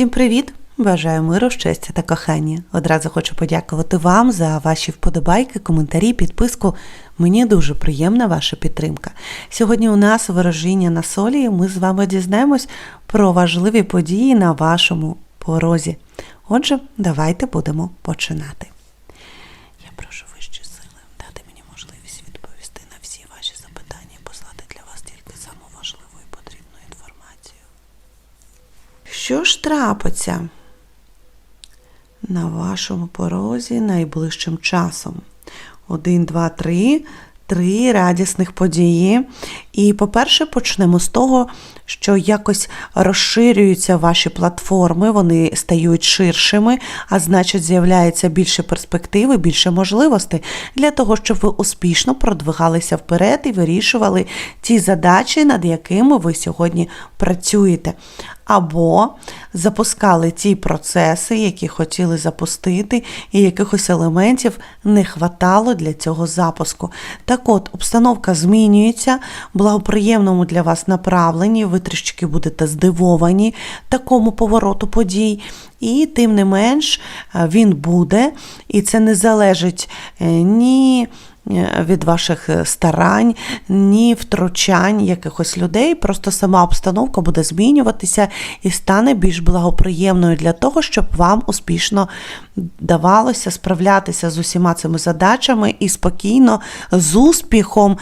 Всім привіт! Бажаю миру, щастя та кохання. Одразу хочу подякувати вам за ваші вподобайки, коментарі, підписку. Мені дуже приємна ваша підтримка. Сьогодні у нас ворожіння на солі. і Ми з вами дізнаємось про важливі події на вашому порозі. Отже, давайте будемо починати. Я прошу вищі сили дати мені можливість відповісти на всі ваші запитання і послати для вас тільки саму важливу і потрібну інформацію. Що ж трапиться на вашому порозі найближчим часом? Один, два, три. Три радісних події. І, по-перше, почнемо з того, що якось розширюються ваші платформи, вони стають ширшими, а значить, з'являється більше перспективи, більше можливостей для того, щоб ви успішно продвигалися вперед і вирішували ті задачі, над якими ви сьогодні працюєте. Або запускали ті процеси, які хотіли запустити, і якихось елементів не хватало для цього запуску. Так от, обстановка змінюється, благоприємному для вас направленні, ви трішки будете здивовані такому повороту подій. І тим не менш е, він буде, і це не залежить е, ні е, від ваших старань, ні втручань якихось людей. Просто сама обстановка буде змінюватися і стане більш благоприємною для того, щоб вам успішно давалося справлятися з усіма цими задачами і спокійно, з успіхом.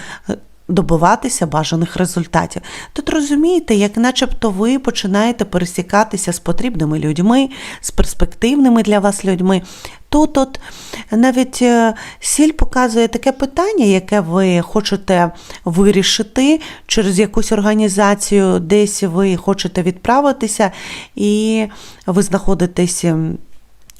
Добиватися бажаних результатів. Тут розумієте, як начебто ви починаєте пересікатися з потрібними людьми, з перспективними для вас людьми. Тут от навіть е, сіль показує таке питання, яке ви хочете вирішити через якусь організацію, десь ви хочете відправитися, і ви знаходитесь.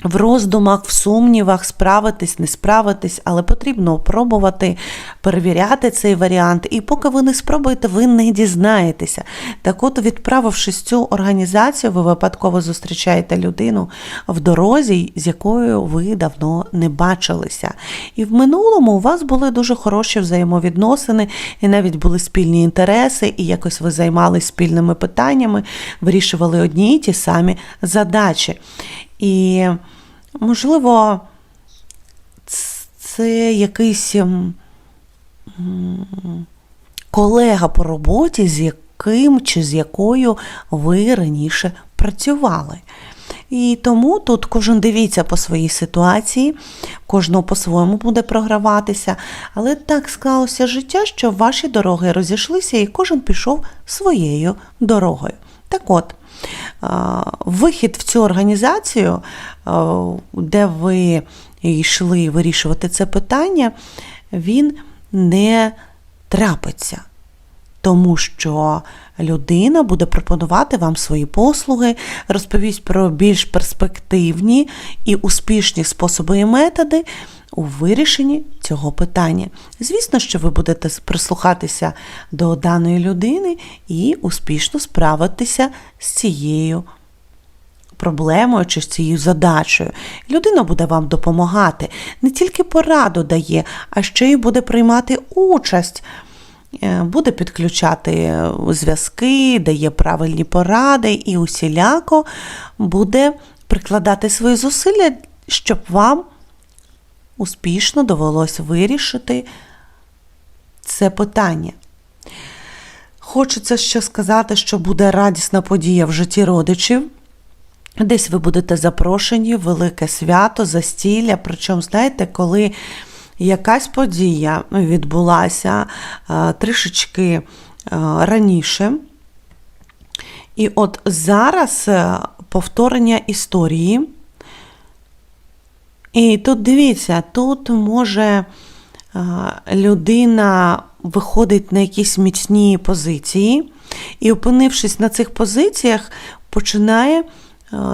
В роздумах, в сумнівах, справитись, не справитись, але потрібно пробувати перевіряти цей варіант. І поки ви не спробуєте, ви не дізнаєтеся. Так от, відправившись цю організацію, ви випадково зустрічаєте людину в дорозі, з якою ви давно не бачилися. І в минулому у вас були дуже хороші взаємовідносини, і навіть були спільні інтереси, і якось ви займалися спільними питаннями, вирішували одні й ті самі задачі. І, можливо, це якийсь колега по роботі, з яким чи з якою ви раніше працювали. І тому тут кожен дивіться по своїй ситуації, кожного по-своєму буде програватися. Але так склалося життя, що ваші дороги розійшлися, і кожен пішов своєю дорогою. Так от, вихід в цю організацію, де ви йшли вирішувати це питання, він не трапиться. Тому що людина буде пропонувати вам свої послуги, розповість про більш перспективні і успішні способи і методи у вирішенні цього питання. Звісно, що ви будете прислухатися до даної людини і успішно справитися з цією проблемою чи з цією задачею. Людина буде вам допомагати, не тільки пораду дає, а ще й буде приймати участь. Е, буде підключати зв'язки, дає правильні поради і усіляко буде прикладати свої зусилля, щоб вам успішно довелося вирішити це питання. Хочеться ще сказати, що буде радісна подія в житті родичів. Десь ви будете запрошені, велике свято, застілля. Причому, знаєте, коли якась подія відбулася трішечки раніше. І от зараз е, повторення історії. І тут дивіться, тут може людина виходить на якісь міцні позиції, і, опинившись на цих позиціях, починає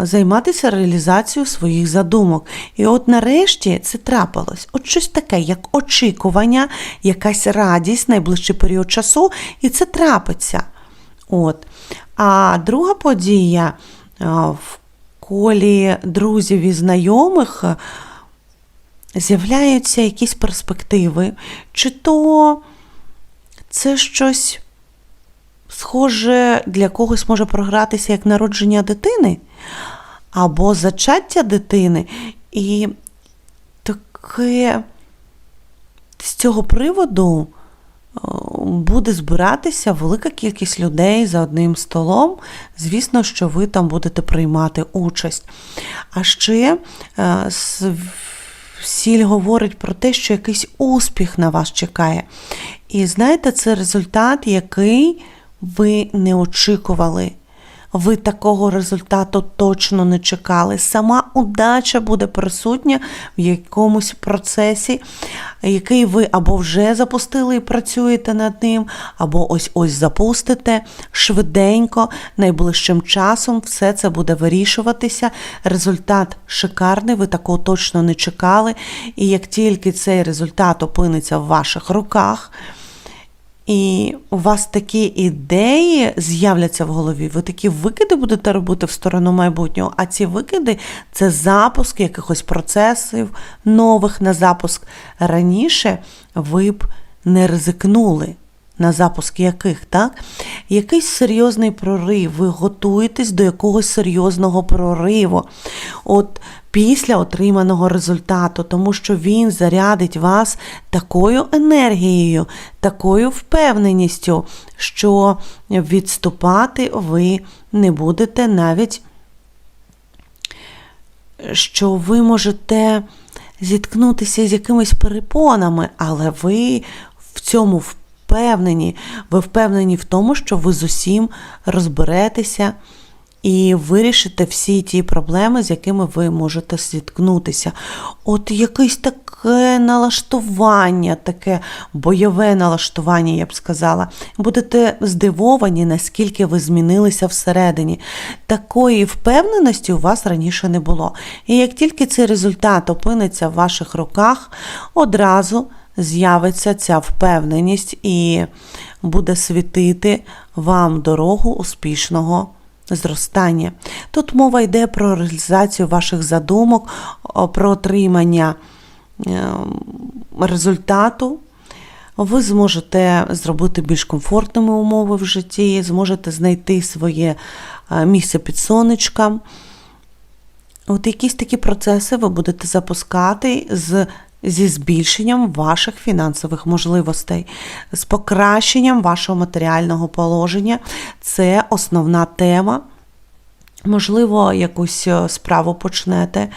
займатися реалізацією своїх задумок. І от нарешті це трапилось. От щось таке, як очікування, якась радість, найближчий період часу, і це трапиться. От. А друга подія в колі друзів і знайомих з'являються якісь перспективи, чи то це щось схоже для когось може програтися як народження дитини. або зачаття дитини, і таке з цього приводу е, буде збиратися велика кількість людей за одним столом. Звісно, що ви там будете приймати участь. А ще е, сіль говорить про те, що якийсь успіх на вас чекає. І знаєте, це результат, який ви не очікували ви такого результату точно не чекали. Сама удача буде присутня в якомусь процесі, який ви або вже запустили і працюєте над ним, або ось-ось запустите швиденько, найближчим часом все це буде вирішуватися. Результат шикарний, ви такого точно не чекали. І як тільки цей результат опиниться в ваших руках, і у вас такі ідеї з'являться в голові, ви такі викиди будете робити в сторону майбутнього, а ці викиди це запуск якихось процесів нових на запуск. Раніше ви б не ризикнули. На запуск яких, так? Якийсь серйозний прорив, ви готуєтесь до якогось серйозного прориву. От після отриманого результату, тому що він зарядить вас такою енергією, такою впевненістю, що відступати ви не будете навіть, що ви можете зіткнутися з якимись перепонами, але ви в цьому впевнені. Ви впевнені в тому, що ви з усім розберетеся і вирішите всі ті проблеми, з якими ви можете зіткнутися. От якесь таке налаштування, таке бойове налаштування, я б сказала. Будете здивовані, наскільки ви змінилися всередині. Такої впевненості у вас раніше не було. І як тільки цей результат опиниться в ваших руках, одразу з'явиться ця впевненість і буде світити вам дорогу успішного зростання. Тут мова йде про реалізацію ваших задумок, про отримання ем, результату. Ви зможете зробити більш комфортними умови в житті, зможете знайти своє е, місце під сонечком. От якісь такі процеси ви будете запускати з зі збільшенням ваших фінансових можливостей, з покращенням вашого матеріального положення. Це основна тема. Можливо, якусь е, справу почнете,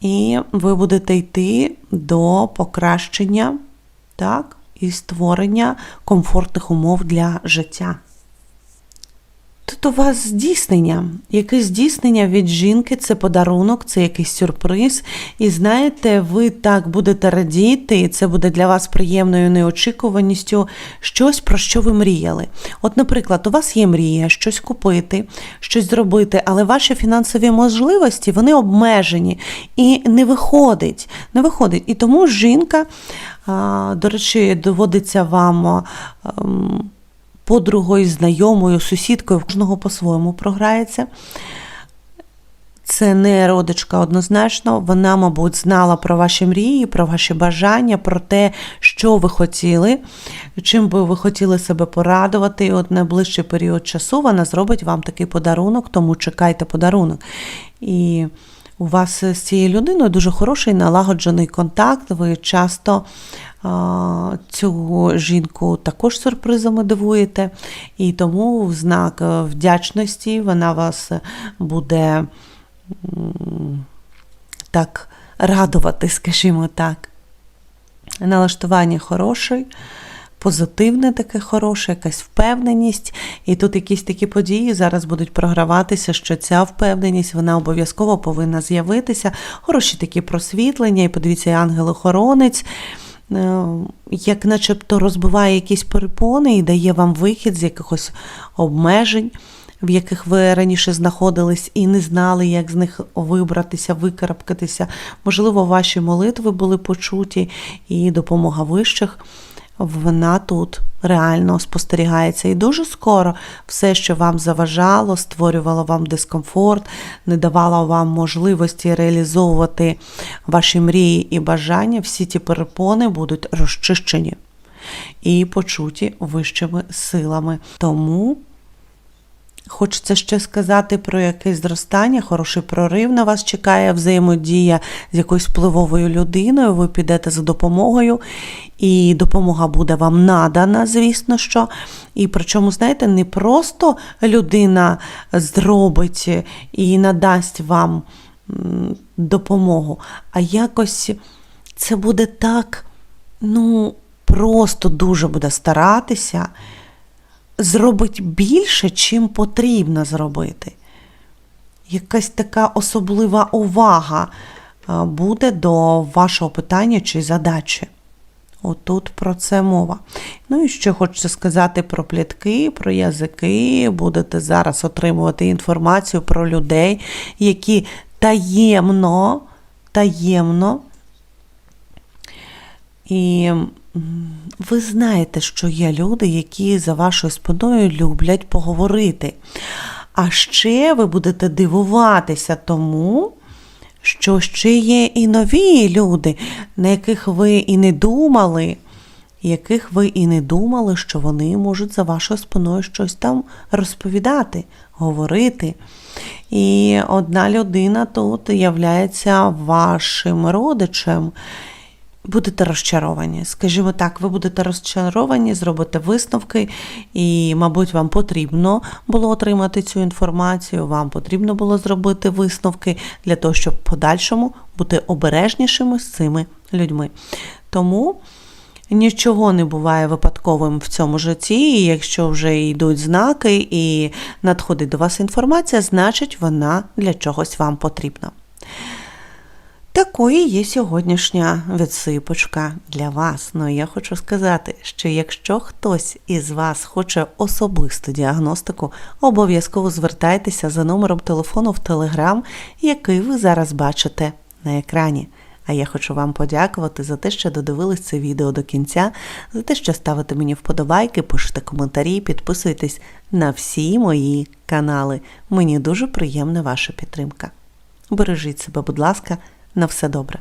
і ви будете йти до покращення так, і створення комфортних умов для життя. Тут у вас здійснення. Якесь здійснення від жінки це подарунок, це якийсь сюрприз. І знаєте, ви так будете радіти, і це буде для вас приємною неочікуваністю, щось, про що ви мріяли. От, наприклад, у вас є мрія щось купити, щось зробити, але ваші фінансові можливості вони обмежені і не виходить. Не виходить. І тому жінка, до речі, доводиться вам. Подругою, знайомою, сусідкою, кожного по-своєму програється. Це не родичка однозначно. Вона, мабуть, знала про ваші мрії, про ваші бажання, про те, що ви хотіли, чим би ви хотіли себе порадувати. І от найближчий період часу вона зробить вам такий подарунок, тому чекайте подарунок. І у вас з цією людиною дуже хороший налагоджений контакт. Ви часто цю жінку також сюрпризами дивуєте, і тому в знак вдячності вона вас буде так радувати, скажімо так. Налаштування хороше, позитивне таке хороше, якась впевненість. І тут якісь такі події зараз будуть програватися, що ця впевненість вона обов'язково повинна з'явитися. Хороші такі просвітлення, і подивіться, ангел-охоронець. Е, як начебто розбиває якісь перепони і дає вам вихід з якихось обмежень, в яких ви раніше знаходились і не знали, як з них вибратися, викарабкатися. Можливо, ваші молитви були почуті, і допомога вищих вона тут реально спостерігається. І дуже скоро все, що вам заважало, створювало вам дискомфорт, не давало вам можливості реалізовувати ваші мрії і бажання, всі ті перепони будуть розчищені і почуті вищими силами. Тому Хочеться ще сказати про якесь зростання, хороший прорив на вас чекає взаємодія з якоюсь впливовою людиною. Ви підете за допомогою, і допомога буде вам надана, звісно що. І причому, знаєте, не просто людина зробить і надасть вам допомогу, а якось це буде так, ну, просто дуже буде старатися зробить більше, чим потрібно зробити. Якась така особлива увага буде до вашого питання чи задачі. Отут про це мова. Ну і ще хочеться сказати про плітки, про язики. Будете зараз отримувати інформацію про людей, які таємно, таємно. І ви знаєте, що є люди, які за вашою спиною люблять поговорити. А ще ви будете дивуватися тому, що ще є і нові люди, на яких ви і не думали, яких ви і не думали, що вони можуть за вашою спиною щось там розповідати, говорити. І одна людина тут являється вашим родичем. Будете розчаровані. Скажімо так, ви будете розчаровані, зробите висновки, і, мабуть, вам потрібно було отримати цю інформацію, вам потрібно було зробити висновки для того, щоб в подальшому бути обережнішими з цими людьми. Тому нічого не буває випадковим в цьому житті, і якщо вже йдуть знаки і надходить до вас інформація, значить вона для чогось вам потрібна. Такою є сьогоднішня відсипочка для вас. Ну я хочу сказати, що якщо хтось із вас хоче особисту діагностику, обов'язково звертайтеся за номером телефону в Телеграм, який ви зараз бачите на екрані. А я хочу вам подякувати за те, що додивились це відео до кінця, за те, що ставите мені вподобайки, пишете коментарі, підписуйтесь на всі мої канали. Мені дуже приємна ваша підтримка. Бережіть себе, будь ласка, на все добре.